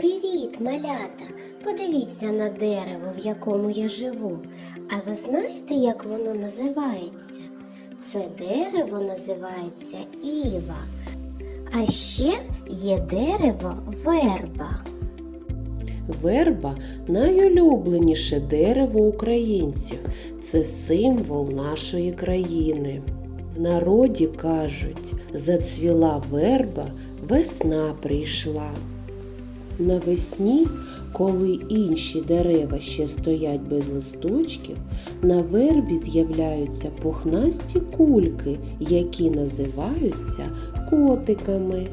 Привіт, малята! Подивіться на дерево, в якому я живу. А ви знаєте, як воно називається? Це дерево називається Іва. А ще є дерево верба. Верба найулюбленіше дерево українців. Це символ нашої країни. В народі кажуть, зацвіла верба, весна прийшла. Навесні, коли інші дерева ще стоять без листочків, на вербі з'являються пухнасті кульки, які називаються котиками.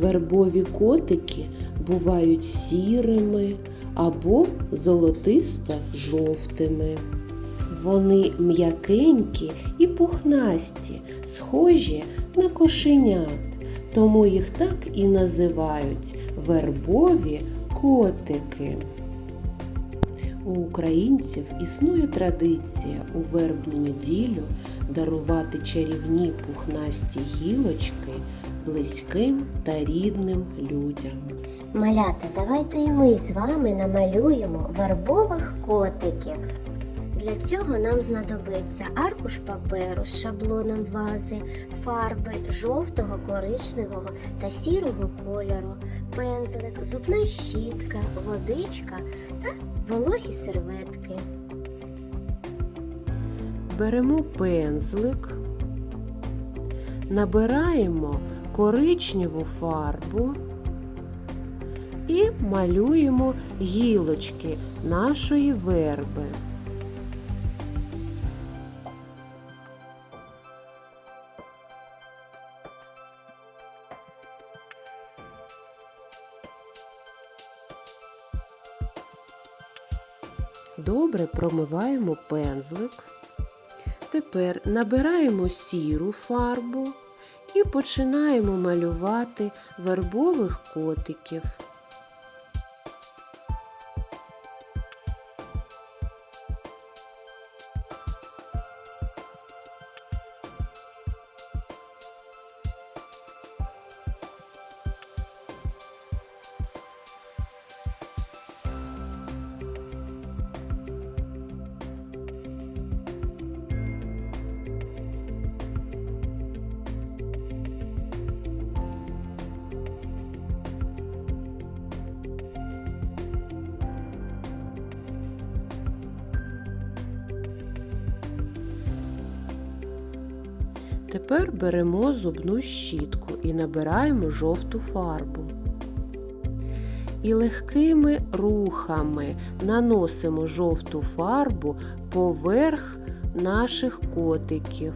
Вербові котики бувають сірими або золотисто-жовтими. Вони м'якенькі і пухнасті, схожі на кошенят, тому їх так і називають вербові котики. У українців існує традиція у вербну неділю дарувати чарівні пухнасті гілочки близьким та рідним людям. Малята, давайте і ми з вами намалюємо вербових котиків. Для цього нам знадобиться аркуш паперу з шаблоном вази, фарби жовтого, коричневого та сірого кольору, пензлик, зубна щітка, водичка та вологі серветки. Беремо пензлик, набираємо коричневу фарбу і малюємо гілочки нашої верби. Добре промиваємо пензлик. Тепер набираємо сіру фарбу і починаємо малювати вербових котиків. Тепер беремо зубну щітку і набираємо жовту фарбу. І легкими рухами наносимо жовту фарбу поверх наших котиків.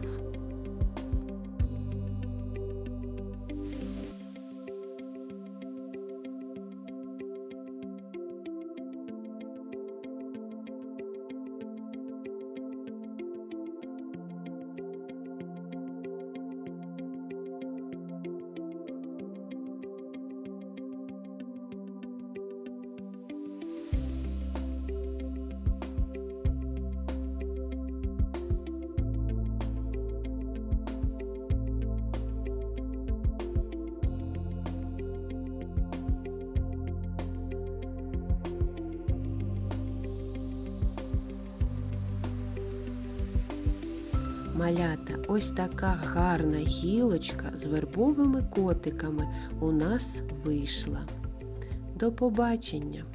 Малята, ось така гарна гілочка з вербовими котиками у нас вийшла. До побачення!